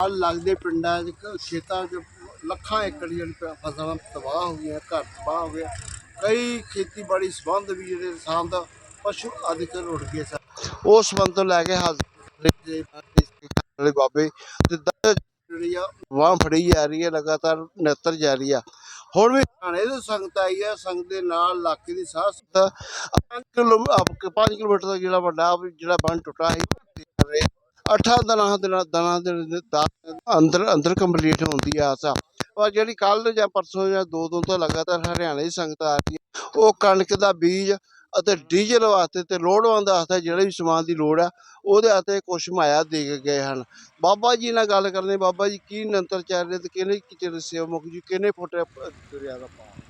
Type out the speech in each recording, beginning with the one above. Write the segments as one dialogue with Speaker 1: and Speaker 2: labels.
Speaker 1: ਨਾਲ ਲੱਗਦੇ ਪਿੰਡਾਂ 'ਚ ਖੇਤਾਂ 'ਚ ਲੱਖਾਂ ਏਕੜ ਜਿਹੜੀ ਫਸਲਾਂ ਤਬਾਹ ਹੋ ਗਈਆਂ, ਘਰ ਤਬਾਹ ਹੋ ਗਿਆ। ਕਈ ਖੇਤੀਬਾੜੀ ਸੰਬੰਧ ਵੀ ਜਿਹੜੇ ਕਿਸਾਨ ਦਾ ਪਸ਼ੂ ਅਧਿਕ ਕਰ ਰੁੜ ਗਏ ਸਨ। ਉਸ ਸੰਬੰਧ ਤੋਂ ਲੈ ਕੇ ਹਾਜ਼ਰ ਵਾਲੇ ਬਾਬੇ ਤੇ ਜਿਹੜੀ ਆ, ਵਾਹ ਫੜੀ ਜਾ ਰਹੀ ਹੈ, ਲਗਾਤਾਰ ਨਿਰੰਤਰ ਜਾਰੀ ਆ। ਹੁਣ ਵੀ ਹਰਿਆਣੇ ਦੀ ਸੰਗਤ ਆਈ ਹੈ ਸੰਗਤ ਦੇ ਨਾਲ ਇਲਾਕੇ ਦੀ ਸਾਹ ਸੰਗਤ 5 ਕਿਲੋਮੀਟਰ ਦਾ ਜਿਹੜਾ ਵੱਡਾ ਜਿਹੜਾ ਬੰਨ ਟੁੱਟਾ ਸੀ ਅੱਠਾਂ ਦਿਨਾਂ ਦਿਨਾਂ ਦਿਨਾਂ ਦੇ ਦਾ- ਅੰਦਰ ਅੰਦਰ ਕੰਪਲੀਟ ਹੁੰਦੀ ਆ ਆਸਾ ਜਿਹੜੀ ਕੱਲ ਜਾਂ ਪਰਸੋਂ ਜਾਂ ਦੋ ਦਿਨ ਤੋਂ ਲਗਾਤਾਰ ਹਰਿਆਣੇ ਦੀ ਸੰਗਤ ਆ ਰਹੀ ਹੈ ਉਹ ਕਣਕ ਦਾ ਬੀਜ ਅਤੇ ਡੀਜ਼ਲ ਵਾਸਤੇ ਤੇ ਲੋੜਵੰਦ ਵਾਸਤੇ ਜਿਹੜੇ ਵੀ ਸਮਾਨ ਦੀ ਲੋੜ ਆ, ਉਹਦੇ ਵਾਸਤੇ ਕੁਛ ਮਾਇਆ ਦੇ ਕੇ ਗਏ ਹਨ। ਬਾਬਾ ਜੀ ਨਾਲ ਗੱਲ ਕਰਨੀ, ਬਾਬਾ ਜੀ ਕੀ ਨੰਤਰ ਚੱਲ ਰਹੇ ਤੇ ਕਿਹਨੇ ਕੀ ਚਿਰ ਜੀ, ਕਿਹਨੇ ਫੁੱਟਿਆ ਪ- ਦਰਿਆ ਦਾ ਪਾਰ?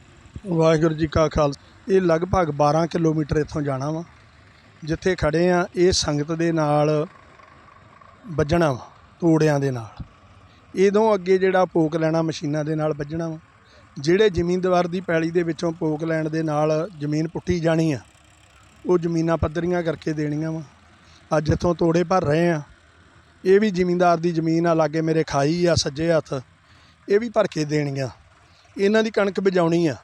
Speaker 2: ਵਾਹਿਗੁਰੂ ਜੀ ਕਾ ਖਾਲਸਾ। ਇਹ ਲਗਭਗ 12 ਕਿਲੋਮੀਟਰ ਇੱਥੋਂ ਜਾਣਾ ਵਾ, ਜਿੱਥੇ ਖੜੇ ਆ, ਇਹ ਸੰਗਤ ਦੇ ਨਾਲ ਵੱਜਣਾ ਵਾ, ਤੋੜਿਆਂ ਦੇ ਨਾਲ। ਇਦੋਂ ਅੱਗੇ ਜਿਹੜਾ ਪੋਕ ਲੈਣਾ ਮਸ਼ੀਨਾਂ ਦੇ ਨਾਲ ਵੱਜਣਾ ਵਾ। ਜਿਹੜੇ ਜ਼ਮੀਨਦਾਰ ਦੀ ਪੈਲੀ ਦੇ ਵਿੱਚੋਂ ਪੋਕ ਲੈਣ ਦੇ ਨਾਲ ਜ਼ਮੀਨ ਪੁੱਟੀ ਜਾਣੀ ਆ, ਉਹ ਜ਼ਮੀਨਾਂ ਪੱਧਰੀਆਂ ਕਰਕੇ ਦੇਣੀਆਂ ਵਾ। ਅੱਜ ਇੱਥੋਂ ਤੋੜੇ ਭਰ ਰਹੇ ਆ। ਇਹ ਵੀ ਜ਼ਮੀਨਦਾਰ ਦੀ ਜ਼ਮੀਨ ਆ, ਲਾਗੇ ਮੇਰੇ ਖਾਈ ਆ, ਸੱਜੇ ਹੱਥ। ਇਹ ਵੀ ਭਰ ਕੇ ਦੇਣੀਆਂ ਇਹਨਾਂ ਦੀ ਕਣਕ ਬਜਾਉਣੀ ਆ।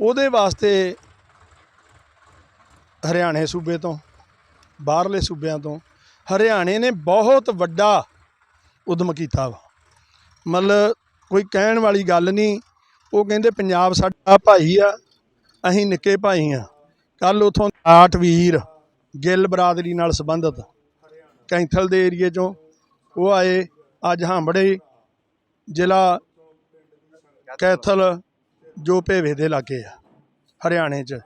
Speaker 2: ਉਹਦੇ ਵਾਸਤੇ ਹਰਿਆਣੇ ਸੂਬੇ ਤੋਂ, ਬਾਹਰਲੇ ਸੂਬਿਆਂ ਤੋਂ ਹਰਿਆਣੇ ਨੇ ਬਹੁਤ ਵੱਡਾ ਉਦਮ ਕੀਤਾ ਵਾ। ਮਤਲਬ ਕੋਈ ਕਹਿਣ ਵਾਲੀ ਗੱਲ ਨਹੀਂ, ਉਹ ਕਹਿੰਦੇ ਪੰਜਾਬ ਸਾਡਾ ਭਾਈ ਆ, ਅਸੀਂ ਨਿੱਕੇ ਭਾਈ ਆ। ਕੱਲ ਉਥੋਂ ਆਠ ਵੀਰ ਗਿੱਲ ਬਰਾਦਰੀ ਨਾਲ ਸੰਬੰਧਿਤ ਕੈਂਥਲ ਦੇ ਏਰੀਏ ਚੋਂ ਉਹ ਆਏ, ਅੱਜ ਹਾਂਬੜੇ ਜ਼ਿਲ੍ਹਾ ਕੈਥਲ ਜੋ ਭੇਵੇ ਦੇ ਲਾਗੇ ਆ, ਹਰਿਆਣੇ 'ਚ।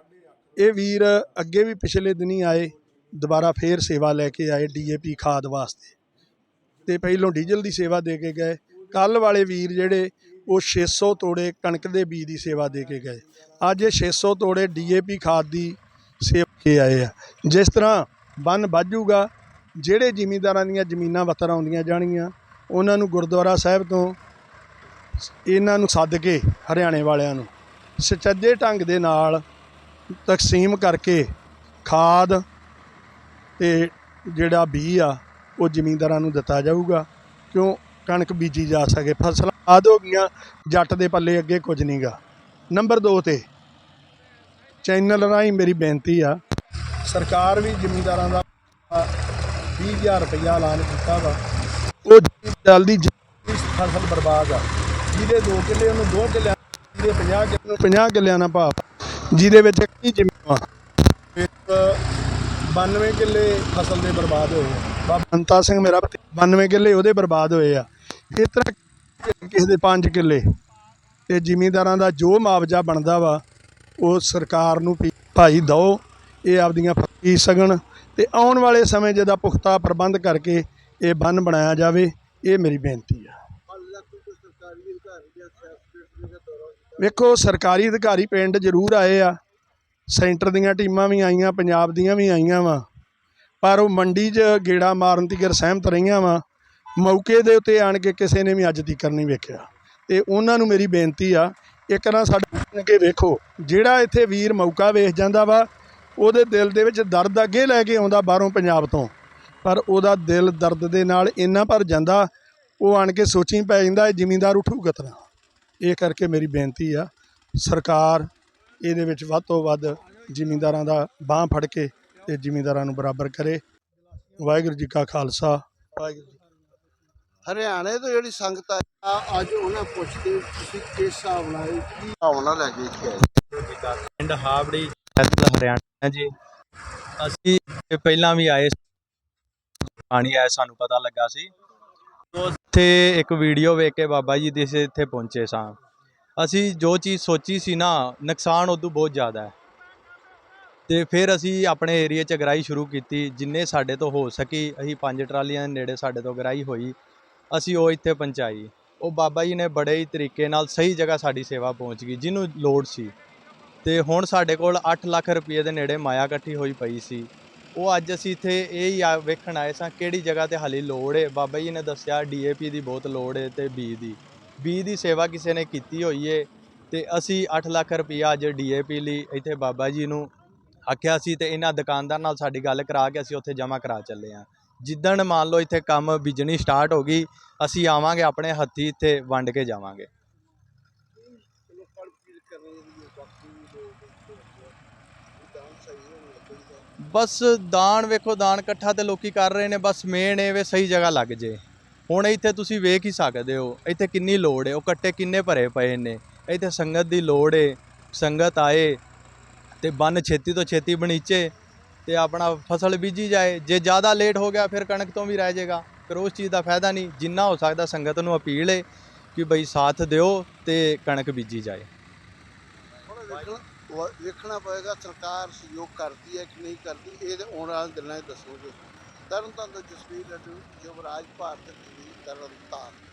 Speaker 2: ਇਹ ਵੀਰ ਅੱਗੇ ਵੀ ਪਿਛਲੇ ਦਿਨੀ ਆਏ। ਦੁਬਾਰਾ ਫੇਰ ਸੇਵਾ ਲੈ ਕੇ ਆਏ ਡੀਏਪੀ ਖਾਦ ਵਾਸਤੇ। ਤੇ ਪਹਿਲੋਂ ਡੀਜ਼ਲ ਦੀ ਸੇਵਾ ਦੇ ਕੇ ਗਏ। ਕੱਲ ਵਾਲੇ ਵੀਰ ਜਿਹੜੇ, ਉਹ 600 ਤੋੜੇ ਕਣਕ ਦੇ ਬੀਜ ਦੀ ਸੇਵਾ ਦੇ ਕੇ ਗਏ। ਅੱਜ ਇਹ 600 ਤੋੜੇ ਡੀਏਪੀ ਖਾਦ ਦੀ ਸੇਵਾ ਕੇ ਆਏ ਆ। ਜਿਸ ਤਰ੍ਹਾਂ ਬੰਨ ਵੱਜੂਗਾ, ਜਿਹੜੇ ਜ਼ਿਮੀਂਦਾਰਾਂ ਦੀਆਂ ਜ਼ਮੀਨਾਂ ਵੱਤਰ ਆਉਂਦੀਆਂ ਜਾਣਗੀਆਂ, ਉਹਨਾਂ ਨੂੰ ਗੁਰਦੁਆਰਾ ਸਾਹਿਬ ਤੋਂ ਇਹਨਾਂ ਨੂੰ ਸੱਦ ਕੇ ਹਰਿਆਣੇ ਵਾਲਿਆਂ ਨੂੰ। ਸੁਚੱਜੇ ਢੰਗ ਦੇ ਨਾਲ ਤਕਸੀਮ ਕਰਕੇ ਖਾਦ ਤੇ ਜਿਹੜਾ ਬੀ ਆ, ਉਹ ਜ਼ਮੀਂਦਾਰਾਂ ਨੂੰ ਦਿੱਤਾ ਜਾਊਗਾ। ਕਿਉਂ? ਕਣਕ ਬੀਜੀ ਜਾ ਸਕੇ, ਫਸਲਾਂ ਆਦ ਹੋ ਗਈਆਂ, ਜੱਟ ਦੇ ਪੱਲੇ ਅੱਗੇ ਕੁਝ ਨਹੀਂਗਾ ਨੰਬਰ 2 ਤੇ, ਚੈਨਲ ਰਾਹੀਂ ਮੇਰੀ ਬੇਨਤੀ ਆ, ਸਰਕਾਰ ਵੀ ਜ਼ਮੀਂਦਾਰਾਂ ਦਾ 20000 ਰੁਪਇਆ ਐਲਾਨ ਕੀਤਾ ਵਾ। ਉਹ ਜਲਦੀ ਫਸਲ ਬਰਬਾਦ ਆ। ਜਿਹਦੇ 2 ਕਿੱਲੇ, ਉਹਨੂੰ 2 ਕਿੱਲਿਆਂ, ਜਿਹਦੇ 50 ਕਿੱਲੇ ਨੂੰ 50 ਕਿੱਲਿਆਂ ਦਾ ਭਾਵ ਜਿਹਦੇ ਵਿੱਚ ਕੀ ਜ਼ਮੀਨ ਆ ਇੱਕ 92 ਕਿੱਲੇ ਫਸਲ ਦੇ ਬਰਬਾਦ ਹੋਏ ਆ। ਬਾਬਾ ਬੰਤਾ ਸਿੰਘ ਮੇਰਾ ਭਤੀ- 92 ਕਿੱਲੇ ਉਹਦੇ ਬਰਬਾਦ ਹੋਏ ਆ। ਇਸ ਤਰ੍ਹਾਂ ਕਿਸੇ ਦੇ 5 ਕਿੱਲੇ। ਤੇ ਜ਼ਿਮੀਂਦਾਰਾਂ ਦਾ ਜੋ ਮੁਆਵਜ਼ਾ ਬਣਦਾ ਵਾ, ਉਹ ਸਰਕਾਰ ਨੂੰ ਵੀ ਭਾਈ ਦਿਓ, ਇਹ ਆਪਦੀਆਂ ਫਸੀ ਸਕਣ ਤੇ ਆਉਣ ਵਾਲੇ ਸਮੇਂ ਜਿਹਦਾ ਪੁਖਤਾ ਪ੍ਰਬੰਧ ਕਰਕੇ ਇਹ ਬੰਨ ਬਣਾਇਆ ਜਾਵੇ, ਇਹ ਮੇਰੀ ਬੇਨਤੀ ਆ। ਵੇਖੋ, ਸਰਕਾਰੀ ਅਧਿਕਾਰੀ ਪਿੰਡ ਜ਼ਰੂਰ ਆਏ ਆ। ਸੈਂਟਰ ਦੀਆਂ ਟੀਮਾਂ ਵੀ ਆਈਆਂ, ਪੰਜਾਬ ਦੀਆਂ ਵੀ ਆਈਆਂ ਵਾ। ਪਰ ਉਹ ਮੰਡੀ 'ਚ ਗੇੜਾ ਮਾਰਨ ਦੀ ਸਹਿਮਤ ਰਹੀਆਂ ਵਾ। ਮੌਕੇ ਦੇ ਉੱਤੇ ਆਣ ਕੇ ਕਿਸੇ ਨੇ ਵੀ ਅੱਜ ਤੱਕ ਨਹੀਂ ਵੇਖਿਆ। ਤੇ ਉਹਨਾਂ ਨੂੰ ਮੇਰੀ ਬੇਨਤੀ ਆ, ਇੱਕ ਨਾ ਸਾਡੇ ਅੱਗੇ ਵੇਖੋ, ਜਿਹੜਾ ਇੱਥੇ ਵੀਰ ਮੌਕਾ ਵੇਖ ਜਾਂਦਾ ਵਾ, ਉਹਦੇ ਦਿਲ ਦੇ ਵਿੱਚ ਦਰਦ ਅੱਗੇ ਲੈ ਕੇ ਆਉਂਦਾ ਬਾਹਰੋਂ ਪੰਜਾਬ ਤੋਂ। ਪਰ ਉਹਦਾ ਦਿਲ ਦਰਦ ਦੇ ਨਾਲ ਇੰਨਾ ਭਰ ਜਾਂਦਾ, ਉਹ ਆਣ ਕੇ ਸੋਚੀ ਪੈ ਜਾਂਦਾ, ਇਹ ਜ਼ਿਮੀਂਦਾਰ ਉਠੂ ਕਤਨਾ ਇਹ ਕਰਕੇ ਮੇਰੀ ਬੇਨਤੀ ਆ, ਸਰਕਾਰ ਇਹਦੇ ਵਿੱਚ ਵੱਧ ਤੋਂ ਵੱਧ ਜ਼ਿਮੀਂਦਾਰਾਂ ਦਾ ਬਾਹ ਫੜ ਕੇ ਤੇ ਜ਼ਿਮੀਂਦਾਰਾਂ ਨੂੰ ਬਰਾਬਰ ਕਰੇ। ਵਾਹਿਗੁਰੂ ਜੀ ਕਾ ਖਾਲਸਾ। ਵਾਹਿਗੁਰੂ ਜੀ
Speaker 1: ਹਰਿਆਣੇ ਤੋਂ ਜਿਹੜੀ ਸੰਗਤ ਆ ਅੱਜ ਉਹਨਾਂ ਪੁੱਛਦੇ ਤੁਸੀਂ ਕਿਸ ਹਿਸਾਬ ਨਾਲ ਕੀ ਭਾਵਨਾ ਲੈ ਕੇ ਇੱਥੇ ਆਏ?
Speaker 3: ਪਿੰਡ ਹਾਵੜੀ ਹਰਿਆਣਾ ਜੀ। ਅਸੀਂ ਪਹਿਲਾਂ ਵੀ ਆਏ ਪਾਣੀ ਆਇਆ ਸਾਨੂੰ ਪਤਾ ਲੱਗਾ ਸੀ। ਉੱਥੇ ਇੱਕ ਵੀਡੀਓ ਵੇਖ ਕੇ ਬਾਬਾ ਜੀ ਦੇ ਇੱਥੇ ਪਹੁੰਚੇ ਸਾਂ। ਅਸੀਂ ਜੋ ਚੀਜ਼ ਸੋਚੀ ਸੀ ਨਾ, ਨੁਕਸਾਨ ਉਦੋਂ ਬਹੁਤ ਜ਼ਿਆਦਾ ਹੈ। ਤੇ ਫਿਰ ਅਸੀਂ ਆਪਣੇ ਏਰੀਆ 'ਚ ਗਰਾਈ ਸ਼ੁਰੂ ਕੀਤੀ, ਜਿੰਨੇ ਸਾਡੇ ਤੋਂ ਹੋ ਸਕੀ, ਅਸੀਂ ਪੰਜ ਟਰਾਲੀਆਂ ਦੇ ਨੇੜੇ ਸਾਡੇ ਤੋਂ ਗਰਾਈ ਹੋਈ, ਅਸੀਂ ਉਹ ਇੱਥੇ ਪਹੁੰਚਾਈ। ਉਹ ਬਾਬਾ ਜੀ ਨੇ ਬੜੇ ਹੀ ਤਰੀਕੇ ਨਾਲ ਸਹੀ ਜਗ੍ਹਾ ਸਾਡੀ ਸੇਵਾ ਪਹੁੰਚ ਗਈ, ਜਿਹਨੂੰ ਲੋੜ ਸੀ। ਤੇ ਹੁਣ ਸਾਡੇ ਕੋਲ 8 ਲੱਖ ਰੁਪਏ ਦੇ ਨੇੜੇ ਮਾਇਆ ਇਕੱਠੀ ਹੋਈ ਪਈ ਸੀ। ਉਹ ਅੱਜ ਅਸੀਂ ਇੱਥੇ ਇਹ ਹੀ ਆ ਵੇਖਣ ਆਏ ਸਾਂ ਕਿਹੜੀ ਜਗ੍ਹਾ ਤੇ ਹਾਲੇ ਲੋੜ ਹੈ ਬਾਬਾ ਜੀ ਨੇ ਦੱਸਿਆ ਡੀਏਪੀ ਦੀ ਬਹੁਤ ਲੋੜ ਹੈ ਤੇ ਬੀ ਦੀ। ਬੀ ਦੀ ਸੇਵਾ ਕਿਸੇ ਨੇ ਕੀਤੀ ਹੋਈ ਹੈ ਤੇ ਅਸੀਂ 8 ਲੱਖ ਰੁਪਇਆ ਅੱਜ ਡੀਏਪੀ ਲਈ ਇੱਥੇ ਬਾਬਾ ਜੀ ਨੂੰ ਆਖਿਆ ਸੀ ਤੇ ਇਹਨਾਂ ਦੁਕਾਨਦਾਰ ਨਾਲ ਸਾਡੀ ਗੱਲ ਕਰਾ ਕੇ ਅਸੀਂ ਉੱਥੇ ਜਮ੍ਹਾਂ ਕਰਾ ਚੱਲੇ ਹਾਂ। ਜਿੱਦਣ ਮੰਨ ਲਓ ਇੱਥੇ ਕੰਮ ਬੀਜਣੀ ਸਟਾਰਟ ਹੋ ਗਈ, ਅਸੀਂ ਆਵਾਂਗੇ ਆਪਣੇ ਹੱਥੀ ਇੱਥੇ ਵੰਡ ਕੇ ਜਾਵਾਂਗੇ। ਬਸ ਦਾਨ ਵੇਖੋ, ਦਾਨ ਇਕੱਠਾ ਤੇ ਲੋਕੀ ਕਰ ਰਹੇ ਨੇ, ਬਸ ਮੇਨ ਇਹ ਵੇ ਸਹੀ ਜਗ੍ਹਾ ਲੱਗ ਜੇ। ਹੁਣ ਇੱਥੇ ਤੁਸੀਂ ਵੇਖ ਹੀ ਸਕਦੇ ਹੋ, ਇੱਥੇ ਕਿੰਨੀ ਲੋੜ ਹੈ ਉਹ ਕੱਟੇ ਕਿੰਨੇ ਭਰੇ ਪਏ ਨੇ, ਇੱਥੇ ਸੰਗਤ ਦੀ ਲੋੜ ਹੈ ਸੰਗਤ ਆਏ ਤੇ ਬੰਨ ਛੇਤੀ ਤੋਂ ਛੇਤੀ ਬਣੀਚੇ ਤੇ ਆਪਣਾ ਫਸਲ ਬੀਜੀ ਜਾਏ, ਜੇ ਜ਼ਿਆਦਾ ਲੇਟ ਹੋ ਗਿਆ ਫਿਰ ਕਣਕ ਤੋਂ ਵੀ ਰਹਿ ਜਾਏਗਾ, ਫਿਰ ਉਸ ਚੀਜ਼ ਦਾ ਫਾਇਦਾ ਨਹੀਂ, ਜਿੰਨਾ ਹੋ ਸਕਦਾ ਸੰਗਤ ਨੂੰ ਅਪੀਲ ਹੈ ਕਿ ਬਈ ਸਾਥ ਦਿਓ ਤੇ ਕਣਕ ਬੀਜੀ ਜਾਏ।
Speaker 1: ਵੇਖਣਾ ਪਏਗਾ, ਸਰਕਾਰ ਸਹਿਯੋਗ ਕਰਦੀ ਹੈ ਕਿ ਨਹੀਂ ਕਰਦੀ, ਇਹ ਤੇ ਆਉਣ ਵਾਲੇ ਦਿਨਾਂ 'ਚ ਦੱਸੋਗੇ ਤਰਨ ਤਾਰਨ ਤੋਂ ਜਸਵੀਰ ਲੱਡੂ ਯੁਵਰਾਜ ਭਾਰਤ ਟੀਵੀ ਤਰਨ ਤਾਰਨ।